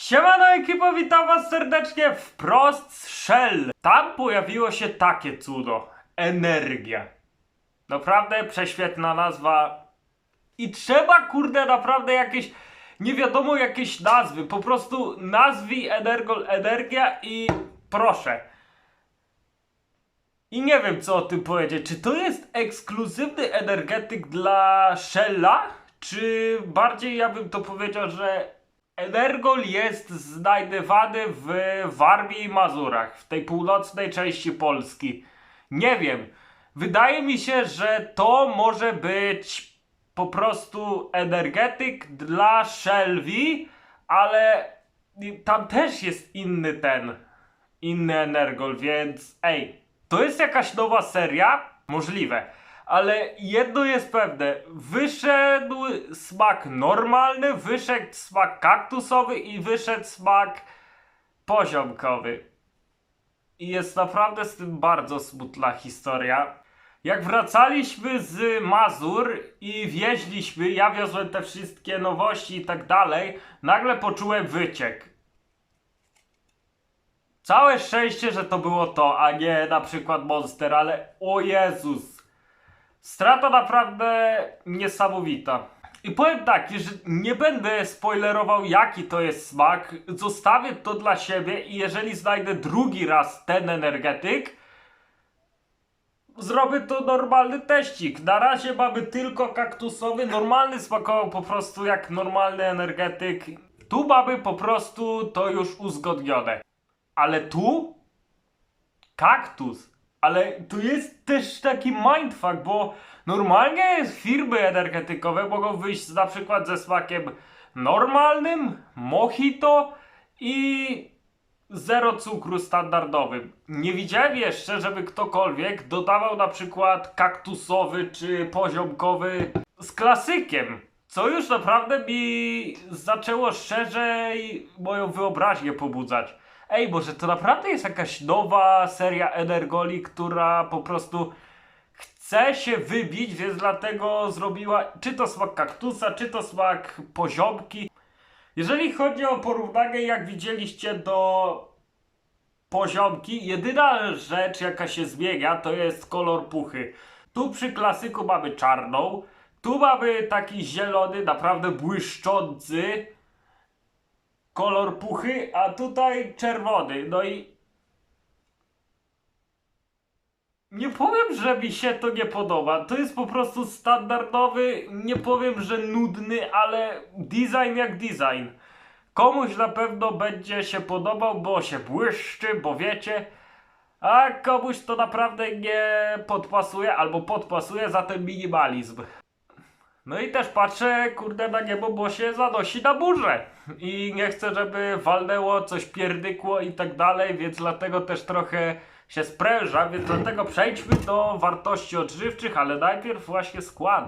Siemano ekipo, witam was serdecznie wprost z Shell. Tam pojawiło się takie cudo. Energia. Naprawdę prześwietna nazwa. I trzeba kurde naprawdę jakieś, nie wiadomo jakieś nazwy. Po prostu nazwij Energol Energia i proszę. I nie wiem co o tym powiedzieć. Czy to jest ekskluzywny energetyk dla Shella? Czy bardziej ja bym to powiedział, że Energol jest znajdywany w Warmii i Mazurach, w tej północnej części Polski. Nie wiem. Wydaje mi się, że to może być po prostu energetyk dla Shelby, ale tam też jest inny ten, inny Energol, więc ej, to jest jakaś nowa seria? Możliwe. Ale jedno jest pewne, wyszedł smak normalny, wyszedł smak kaktusowy i wyszedł smak poziomkowy. I jest naprawdę z tym bardzo smutna historia. Jak wracaliśmy z Mazur i wieźliśmy, ja wiozłem te wszystkie nowości i tak dalej, nagle poczułem wyciek. Całe szczęście, że to było to, a nie na przykład Monster, ale o Jezus. Strata naprawdę niesamowita. I powiem tak, że nie będę spoilerował jaki to jest smak, zostawię to dla siebie i jeżeli znajdę drugi raz ten energetyk, zrobię to normalny teścik. Na razie mamy tylko kaktusowy, normalny smakował po prostu jak normalny energetyk. Tu mamy po prostu to już uzgodnione. Ale tu? Kaktus. Ale tu jest też taki mindfuck, bo normalnie firmy energetykowe mogą wyjść na przykład ze smakiem normalnym, mojito i zero cukru standardowym. Nie widziałem jeszcze, żeby ktokolwiek dodawał na przykład kaktusowy czy poziomkowy z klasykiem. Co już naprawdę mi zaczęło szerzej moją wyobraźnię pobudzać. Ej, może to naprawdę jest jakaś nowa seria Energoli, która po prostu chce się wybić, więc dlatego zrobiła czy to smak kaktusa, czy to smak poziomki. Jeżeli chodzi o porównanie, jak widzieliście do poziomki, jedyna rzecz jaka się zmienia to jest kolor puchy. Tu przy klasyku mamy czarną, tu mamy taki zielony, naprawdę błyszczący kolor puchy, a tutaj czerwony. No i nie powiem, że mi się to nie podoba. To jest po prostu standardowy, nie powiem, że nudny, ale design jak design. Komuś na pewno będzie się podobał, bo się błyszczy, bo wiecie. A komuś to naprawdę nie podpasuje, albo podpasuje za ten minimalizm. No i też patrzę, kurde, na niebo, bo się zanosi na burzę. I nie chcę, żeby walnęło, coś pierdykło i tak dalej, więc dlatego też trochę się spręża, więc dlatego przejdźmy do wartości odżywczych, ale najpierw właśnie skład.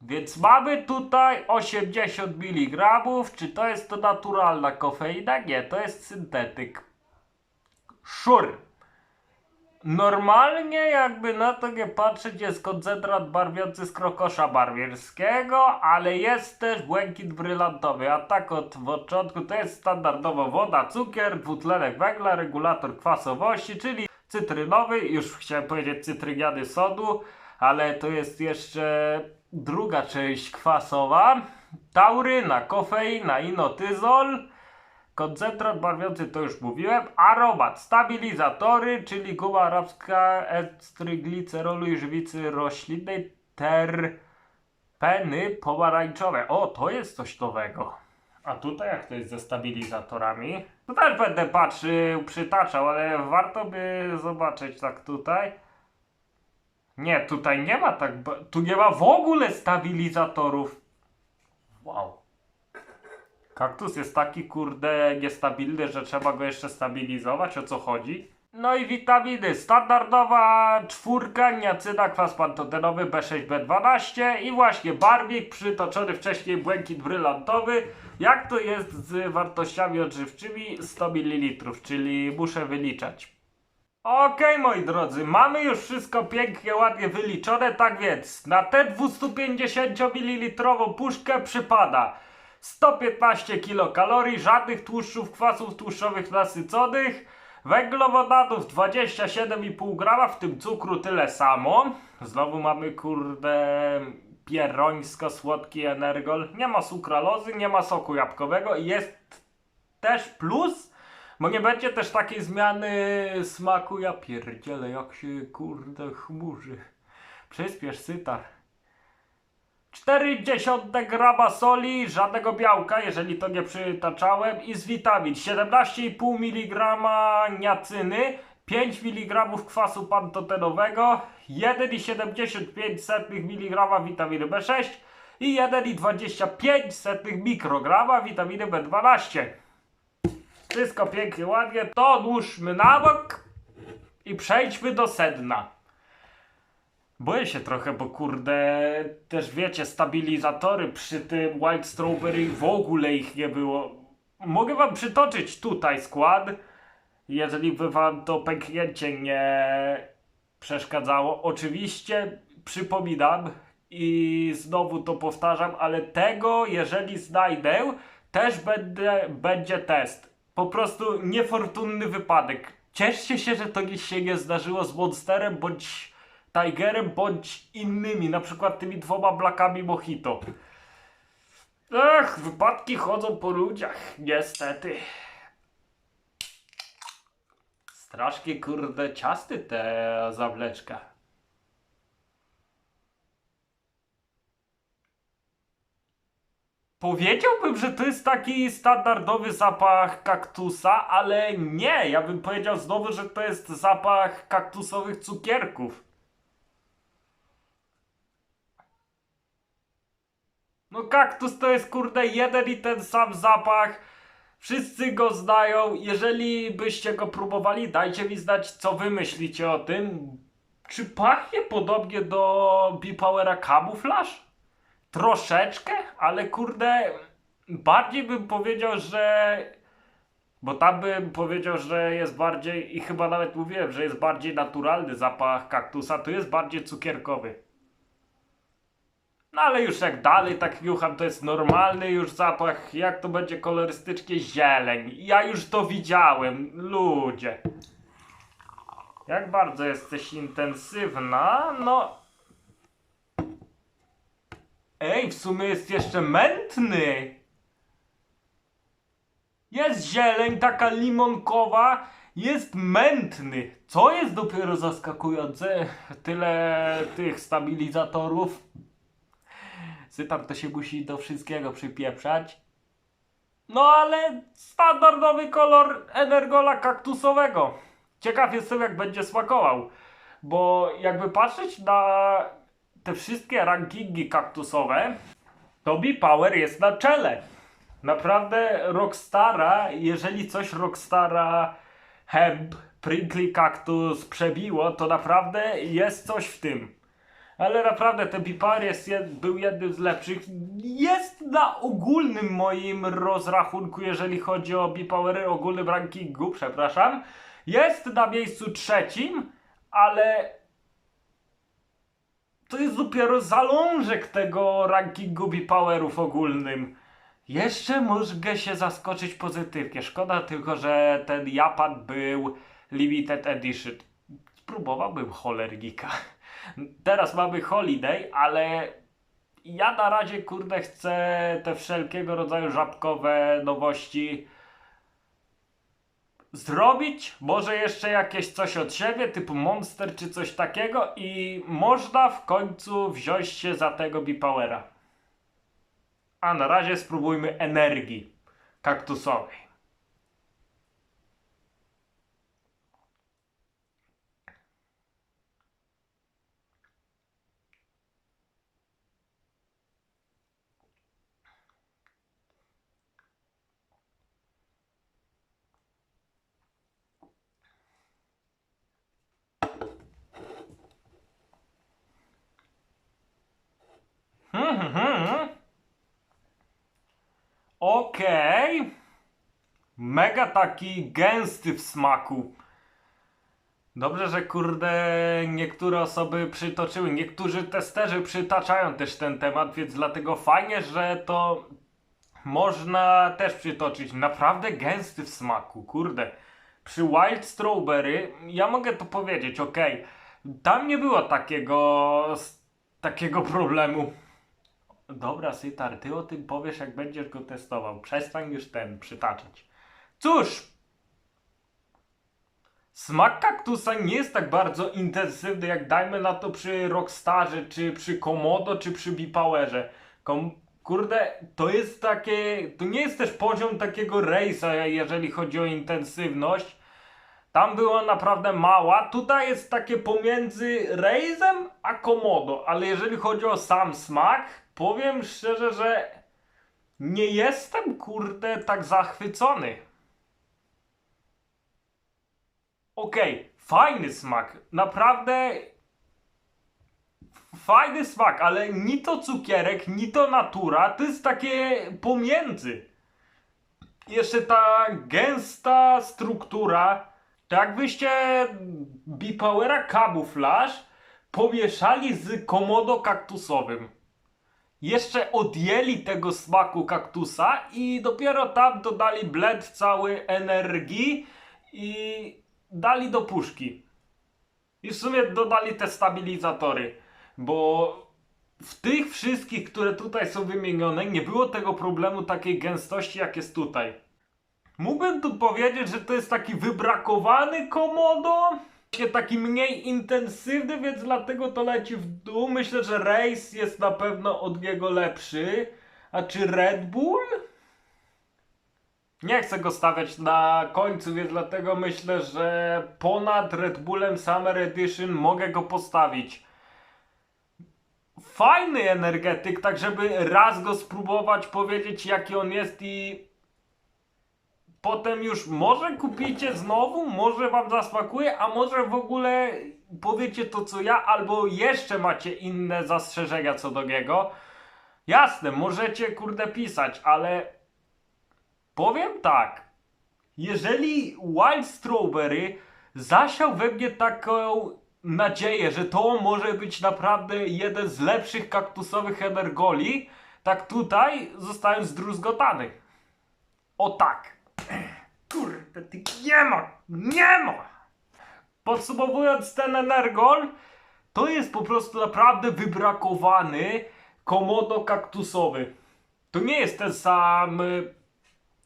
Więc mamy tutaj 80 mg. Czy to jest to naturalna kofeina? Nie, to jest syntetyk. Szur. Normalnie jakby na to nie patrzeć jest koncentrat barwiący z krokosza barwierskiego, ale jest też błękit brylantowy, a tak od początku to jest standardowo woda, cukier, dwutlenek węgla, regulator kwasowości, czyli cytrynowy, już chciałem powiedzieć cytryniany sodu, ale to jest jeszcze druga część kwasowa, tauryna, kofeina, inotyzol, Koncentrat barwiący to już mówiłem. Aromat, stabilizatory, czyli guma arabska, estry glicerolu i żywicy roślinnej, terpeny pomarańczowe. O, to jest coś nowego. A tutaj jak to jest ze stabilizatorami? Tu też będę patrzył, przytaczał, ale warto by zobaczyć tak tutaj. Nie, tutaj nie ma tak, tu nie ma w ogóle stabilizatorów. Wow. Kaktus jest taki kurde niestabilny, że trzeba go jeszcze stabilizować, o co chodzi? No i witaminy, standardowa czwórka, niacyna, kwas pantotenowy B6, B12 i właśnie barwik przytoczony wcześniej błękit brylantowy. Jak to jest z wartościami odżywczymi? 100 ml, czyli muszę wyliczać. Okej moi drodzy, mamy już wszystko pięknie, ładnie wyliczone, tak więc na tę 250 ml puszkę przypada 115 kilokalorii, żadnych tłuszczów, kwasów tłuszczowych nasyconych, węglowodanów 27,5 grama, w tym cukru tyle samo. Znowu mamy kurde pierońsko słodki energol. Nie ma sukralozy, nie ma soku jabłkowego i jest też plus, bo nie będzie też takiej zmiany smaku. Ja pierdzielę, jak się kurde chmurzy. Przyspiesz, sytar. 0,4 grama soli, żadnego białka, jeżeli to nie przytaczałem, i z witamin 17,5 mg niacyny, 5 mg kwasu pantotenowego, 1,75 mg witaminy B6 i 1,25 mikrograma witaminy B12. Wszystko pięknie, ładnie. To odłóżmy na bok i przejdźmy do sedna. Boję się trochę, bo kurde, też wiecie, stabilizatory przy tym White Strawberry w ogóle ich nie było. Mogę wam przytoczyć tutaj skład, jeżeli by wam to pęknięcie nie przeszkadzało. Oczywiście przypominam i znowu to powtarzam, ale tego, jeżeli znajdę, też będę, będzie test. Po prostu niefortunny wypadek. Cieszcie się, że to się nie zdarzyło z Monsterem bądź Tigerem bądź innymi, na przykład tymi dwoma blakami Mojito. Ech, wypadki chodzą po ludziach, niestety. Strasznie kurde ciasty te zawleczka. Powiedziałbym, że to jest taki standardowy zapach kaktusa, ale nie, ja bym powiedział znowu, że to jest zapach kaktusowych cukierków. No kaktus to jest kurde jeden i ten sam zapach. Wszyscy go znają. Jeżeli byście go próbowali, dajcie mi znać, co wy myślicie o tym. Czy pachnie podobnie do Bipowera Camouflage? Troszeczkę, ale kurde, bardziej bym powiedział, że. Bo tam bym powiedział, że jest bardziej, i chyba nawet mówiłem, że jest bardziej naturalny zapach kaktusa, to jest bardziej cukierkowy. No ale już jak dalej tak niucham, to jest normalny już zapach, jak to będzie kolorystycznie zieleń. Ja już to widziałem, ludzie. Jak bardzo jesteś intensywna, no... Ej, w sumie jest jeszcze mętny. Jest zieleń, taka limonkowa, jest mętny. Co jest dopiero zaskakujące? Tyle tych stabilizatorów. Sytar to się musi do wszystkiego przypieprzać. No ale standardowy kolor energola kaktusowego. Ciekaw jestem jak będzie smakował. Bo jakby patrzeć na te wszystkie rankingi kaktusowe, to B-Power jest na czele. Naprawdę Rockstara, jeżeli coś Rockstara Hemp, Prickly Cactus przebiło, to naprawdę jest coś w tym. Ale naprawdę ten Pipar jest, był jednym z lepszych. Jest na ogólnym moim rozrachunku, jeżeli chodzi o Bipowery, ogólnym rankingu, przepraszam. Jest na miejscu trzecim, ale to jest dopiero zalążek tego rankingu Bipowerów ogólnym. Jeszcze mogę się zaskoczyć pozytywnie. Szkoda tylko, że ten Japan był limited edition. Spróbowałbym cholernika. Teraz mamy holiday, ale ja na razie kurde chcę te wszelkiego rodzaju żabkowe nowości zrobić. Może jeszcze jakieś coś od siebie, typu Monster czy coś takiego i można w końcu wziąć się za tego Bipowera. A na razie spróbujmy energii kaktusowej. Mhm. Okej. Mega taki gęsty w smaku. Dobrze, że kurde niektóre osoby przytoczyły, niektórzy testerzy przytaczają też ten temat, więc dlatego fajnie, że to można też przytoczyć. Naprawdę gęsty w smaku, kurde. Przy Wild Strawberry, ja mogę to powiedzieć, okej. Tam nie było takiego, takiego problemu. Dobra, Sytar, ty o tym powiesz, jak będziesz go testował. Przestań już ten przytaczać. Cóż, smak kaktusa nie jest tak bardzo intensywny, jak dajmy na to przy Rockstarze, czy przy Komodo, czy przy Bipowerze. Kom kurde, to jest takie, to nie jest też poziom takiego rejsa, jeżeli chodzi o intensywność. Tam była naprawdę mała. Tutaj jest takie pomiędzy Rejzem a Komodo, ale jeżeli chodzi o sam smak, powiem szczerze, że nie jestem kurde tak zachwycony. Okej, fajny smak. Naprawdę fajny smak, ale ni to cukierek, ni to natura, to jest takie pomiędzy. Jeszcze ta gęsta struktura, to jakbyście Bipowera Camouflage pomieszali z komodo kaktusowym. Jeszcze odjęli tego smaku kaktusa i dopiero tam dodali blend cały energii i dali do puszki. I w sumie dodali te stabilizatory, bo w tych wszystkich, które tutaj są wymienione, nie było tego problemu takiej gęstości, jak jest tutaj. Mógłbym tu powiedzieć, że to jest taki wybrakowany komodo, taki mniej intensywny, więc dlatego to leci w dół. Myślę, że Race jest na pewno od niego lepszy. A czy Red Bull? Nie chcę go stawiać na końcu, więc dlatego myślę, że ponad Red Bullem Summer Edition mogę go postawić. Fajny energetyk, tak żeby raz go spróbować, powiedzieć jaki on jest i potem już może kupicie znowu, może wam zasmakuje, a może w ogóle powiecie to co ja, albo jeszcze macie inne zastrzeżenia co do niego. Jasne, możecie kurde pisać, ale powiem tak. Jeżeli Wild Strawberry zasiał we mnie taką nadzieję, że to może być naprawdę jeden z lepszych kaktusowych energoli, tak tutaj zostałem zdruzgotany. O tak. Kurde, ty nie ma! Nie ma! Podsumowując ten energol, to jest po prostu naprawdę wybrakowany komodo kaktusowy. To nie jest ten sam y,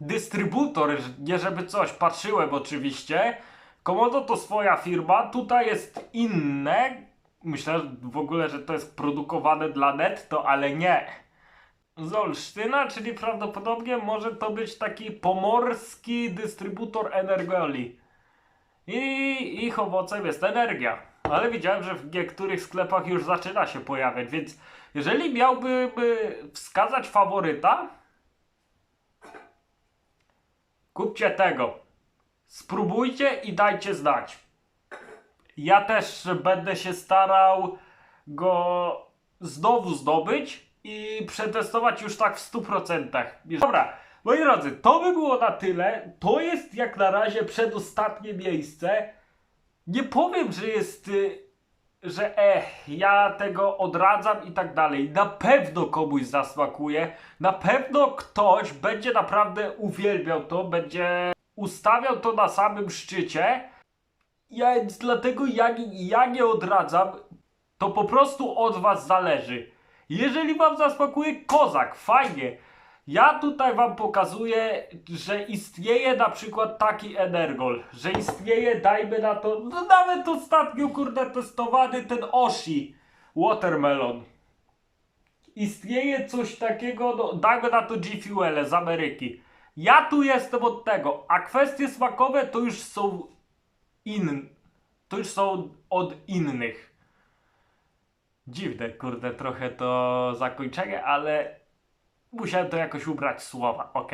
dystrybutor, nie żeby coś, patrzyłem oczywiście. Komodo to swoja firma, tutaj jest inne. Myślę w ogóle, że to jest produkowane dla netto, ale nie z Olsztyna, czyli prawdopodobnie może to być taki pomorski dystrybutor Energoli. I ich owocem jest energia. Ale widziałem, że w niektórych sklepach już zaczyna się pojawiać, więc jeżeli miałbym y, wskazać faworyta, kupcie tego. Spróbujcie i dajcie znać. Ja też będę się starał go znowu zdobyć i przetestować już tak w 100%. Dobra, moi drodzy, to by było na tyle. To jest jak na razie przedostatnie miejsce. Nie powiem, że jest, y, że eh, ja tego odradzam i tak dalej. Na pewno komuś zasmakuje. Na pewno ktoś będzie naprawdę uwielbiał to, będzie ustawiał to na samym szczycie. Ja, dlatego ja, ja nie odradzam. To po prostu od was zależy. Jeżeli wam zasmakuje kozak, fajnie. Ja tutaj wam pokazuję, że istnieje na przykład taki energol, że istnieje, dajmy na to, no nawet ostatnio kurde testowany ten Oshi Watermelon. Istnieje coś takiego, no dajmy na to G-Fuele z Ameryki. Ja tu jestem od tego, a kwestie smakowe to już są inne. To już są od innych. Dziwne, kurde, trochę to zakończenie, ale musiałem to jakoś ubrać słowa, ok?